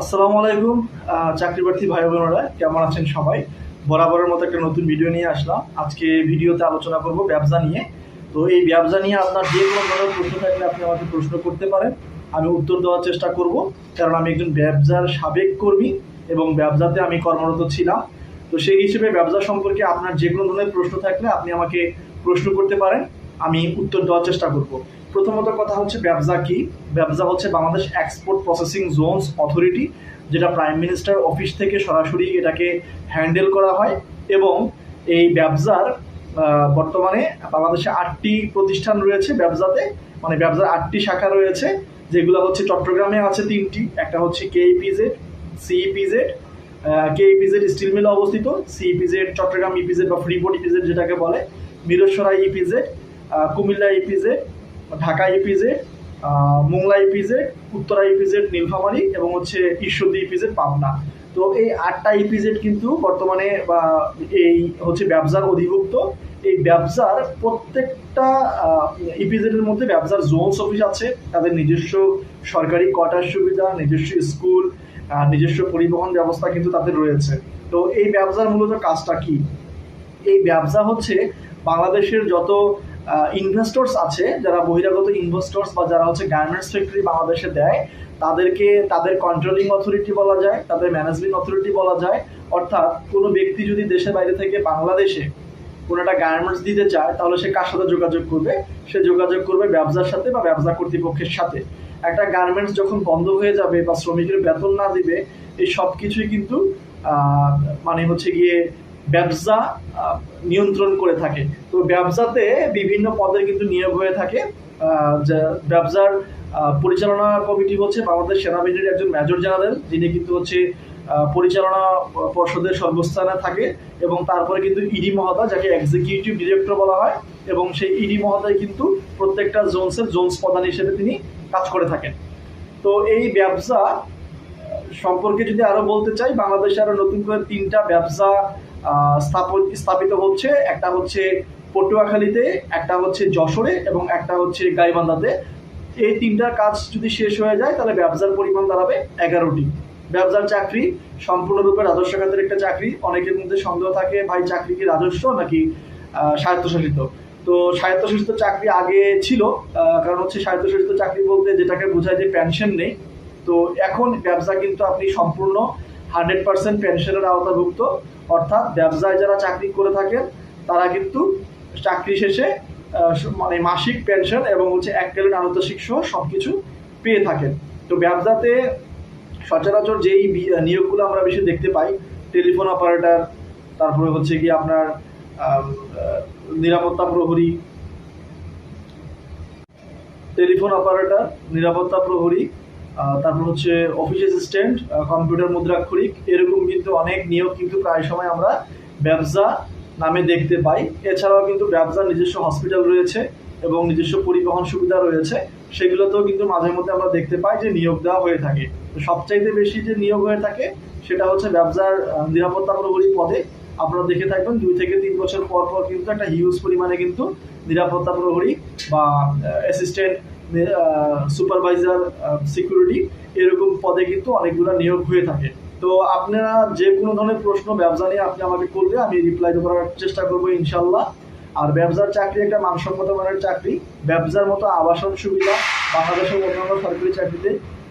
আসসালামু আলাইকুম আহ, চাকরি প্রার্থী ভাই বোনেরা কেমন আছেন সবাই? বরাবরের মতো একটা নতুন ভিডিও নিয়ে আসলাম। আজকে ভিডিওতে আলোচনা করব ব্যবসা নিয়ে। তো এই ব্যবসা নিয়ে আপনার যে কোনো ধরনের প্রশ্ন থাকলে আপনি আমাকে প্রশ্ন করতে পারেন। আমি উত্তর দেওয়ার চেষ্টা করব কারণ আমি একজন ব্যবসার সাবেক কর্মী এবং ব্যবসাতে আমি কর্মরত ছিলাম। তো সেই হিসেবে ব্যবসা সম্পর্কে আপনার যে কোনো ধরনের প্রশ্ন থাকলে আপনি আমাকে প্রশ্ন করতে পারেন। আমি উত্তর দেওয়ার চেষ্টা করব। প্রথমত কথা হচ্ছে ব্যবসা কি? ব্যবসা হচ্ছে Bangladesh export processing zones authority যেটা প্রাইম মিনিস্টার অফিস থেকে সরাসরি এটাকে হ্যান্ডেল করা হয় এবং এই ব্যবসার বর্তমানে বাংলাদেশে আটটি প্রতিষ্ঠান রয়েছে ব্যবসাতে। মানে ব্যবসার আটটি শাখা রয়েছে, যেগুলো হচ্ছে চট্টগ্রামে আছে তিনটি। একটা হচ্ছে কেইপিজেড সিইপিজেড কেইপিজেড স্টিল মিলে অবস্থিত সিইপিজেড চট্টগ্রাম ইপিজেড বা ফ্রিপোর্ট ইপিজেড যেটাকে বলে, Mirsarai EPZ Comilla EPZ Dhaka EPZ Mongla EPZ Uttara EPZ Nilphamari এবং হচ্ছে ঈশ্বরদী ইপিজেড পাবনা। তো এই আটটা ইপিজেড কিন্তু বর্তমানে, বা এই হচ্ছে ব্যবসার অধিভুক্ত। এই ব্যবসার প্রত্যেকটা ইপিজেডের মধ্যে ব্যবসার জোনস অফিস আছে। তাদের নিজস্ব সরকারি কোয়ার্টার সুবিধা, নিজস্ব স্কুল নিজস্ব পরিবহন ব্যবস্থা কিন্তু তাদের রয়েছে। তো এই ব্যবসার মূলত কাজটা কি? এই ব্যবসা হচ্ছে বাংলাদেশের যত ইনভেস্টর্স আছে, যারা বহিরাগত ইনভেস্টর্স বা যারা হচ্ছে গার্মেন্টস ফ্যাক্টরি বাংলাদেশে দেয়, তাদেরকে তাদের কন্ট্রোলিং অথরিটি বলা যায়, তাদের ম্যানেজমেন্ট অথরিটি বলা যায়। অর্থাৎ কোনো ব্যক্তি যদি দেশের বাইরে থেকে বাংলাদেশে কোনো একটা গার্মেন্টস দিতে চায়, তাহলে সে কার সাথে যোগাযোগ করবে? সে যোগাযোগ করবে ব্যবসার সাথে বা ব্যবসা কর্তৃপক্ষের সাথে। একটা গার্মেন্টস যখন বন্ধ হয়ে যাবে বা শ্রমিকের বেতন না দিবে, এই সব কিছুই কিন্তু মানে হচ্ছে গিয়ে ব্যবসা নিয়ন্ত্রণ করে থাকে। তো ব্যবসাতে বিভিন্ন পদে কিন্তু নিয়োগ হয়ে থাকে। ব্যবসার পরিচালনা কমিটি হচ্ছে বাংলাদেশ সেনাবাহিনীর একজন মেজর জেনারেল, যিনি কিন্তু হচ্ছে পরিচালনা পর্ষদের সর্বস্থানে থাকে এবং তারপরে কিন্তু ইডি মহোদয়, যাকে এক্সিকিউটিভ ডিরেক্টর বলা হয় এবং সেই ইডি মহোদয় কিন্তু প্রত্যেকটা জোনসের জোনস প্রধান হিসেবে তিনি কাজ করে থাকেন। তো এই ব্যবসা সম্পর্কে যদি আরও বলতে চাই, বাংলাদেশে আরও নতুন করে তিনটা ব্যবসা স্থাপিত হচ্ছে, একটা হচ্ছে পটুয়াখালীতে, একটা হচ্ছে যশোরে এবং একটা হচ্ছে গাইবান্ধাতে। এই তিনটার কাজ যদি শেষ হয়ে যায়, তাহলে ব্যবসার পরিমাণ দাঁড়াবে এগারোটি। ব্যবসার চাকরি, সম্পূর্ণরূপে রাজস্ব খাতের একটা চাকরি, অনেকের মধ্যে সন্দেহ থাকে, ভাই, চাকরি কি রাজস্ব নাকি স্বায়ত্তশাসিত? তো স্বায়ত্তশাসিত চাকরি আগে ছিল কারণ হচ্ছে স্বায়ত্তশাসিত চাকরি বলতে যেটাকে বোঝায় যে পেনশন নেই। তো এখন ব্যবসা কিন্তু আপনি সম্পূর্ণ হান্ড্রেড পার্সেন্ট পেনশনের আওতাভুক্ত। অর্থাৎ ব্যবসায় যারা চাকরি করে থাকেন, তারা কিন্তু চাকরি শেষে মানে মাসিক পেনশন এবং হচ্ছে এককালীন আনুতোষিক সহ সব কিছু পেয়ে থাকেন। তো ব্যবসাতে সচরাচর যেই নিয়োগগুলো আমরা বেশি দেখতে পাই, টেলিফোন অপারেটর, তারপরে হচ্ছে কি আপনার নিরাপত্তা প্রহরী, টেলিফোন অপারেটর, নিরাপত্তা প্রহরী তারপর হচ্ছে অফিস অ্যাসিস্ট্যান্ট কম্পিউটার মুদ্রাক্ষরিক, এরকম কিন্তু অনেক নিয়োগ কিন্তু প্রায় সময় আমরা ব্যবসা নামে দেখতে পাই। এছাড়াও কিন্তু ব্যবসার নিজস্ব হসপিটাল রয়েছে এবং নিজস্ব পরিবহন সুবিধা রয়েছে। সেগুলোতেও কিন্তু মাঝে মধ্যে আমরা দেখতে পাই যে নিয়োগ দেওয়া হয়ে থাকে। তো সবচাইতে বেশি যে নিয়োগ হয়ে থাকে, সেটা হচ্ছে ব্যবসার নিরাপত্তা প্রহরী পদে। আপনারা দেখে থাকবেন দুই থেকে তিন বছর পর পর কিন্তু একটা হিউজ পরিমাণে কিন্তু নিরাপত্তা প্রহরী বা অ্যাসিস্ট্যান্ট সুপারভাইজার সিকিউরিটি এরকম পদে কিন্তু অনেকগুলো নিয়োগ হয়ে থাকে। তো আপনারা যে কোনো ধরনের প্রশ্ন, ব্যবসা নিয়ে আপনি আমাকে করলে আমি রিপ্লাই করার চেষ্টা করব ইনশাল্লাহ আর ব্যবসার চাকরি একটা মানসম্মত মানের চাকরি, ব্যবসার মতো আবাসন সুবিধা বাংলাদেশের অন্যান্য সরকারি চাকরিতে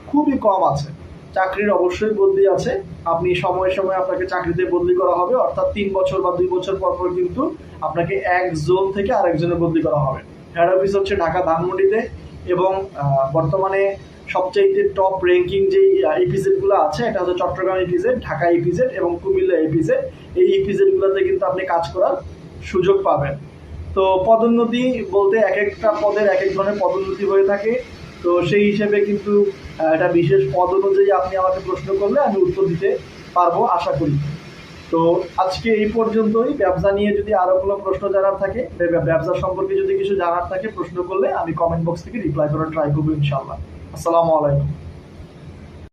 খুবই কম আছে। চাকরির অবশ্যই বদলি আছে। আপনি সময়ে সময়ে আপনাকে চাকরিতে বদলি করা হবে, অর্থাৎ তিন বছর বা দুই বছর পর পর কিন্তু আপনাকে এক জোন থেকে আরেক জনে বদলি করা হবে। হেড অফিস হচ্ছে ঢাকা ধানমন্ডিতে এবং বর্তমানে সবচাইতে টপ র্যাঙ্কিং যেই ইপিজেডগুলো আছে, এটা হচ্ছে চট্টগ্রাম ইপিজেড ঢাকা ইপিজেড এবং কুমিল্লা ইপিজেড এই ইপিজেড গুলোতে কিন্তু আপনি কাজ করার সুযোগ পাবেন। তো পদোন্নতি বলতে এক একটা পদের এক এক ধরনের পদোন্নতি হয়ে থাকে। তো সেই হিসেবে কিন্তু এটা বিশেষ পদ অনুযায়ী আপনি আমাকে প্রশ্ন করলে আমি উত্তর দিতে পারব, আশা করি। তো আজকে এই পর্যন্তই। ব্যবসা নিয়ে যদি আরও কোনো প্রশ্ন জানার থাকে ব্যবসা সম্পর্কে যদি কিছু জানার থাকে, প্রশ্ন করলে আমি কমেন্ট বক্স থেকে রিপ্লাই করার ট্রাই করব ইনশাল্লাহ আসসালামু আলাইকুম।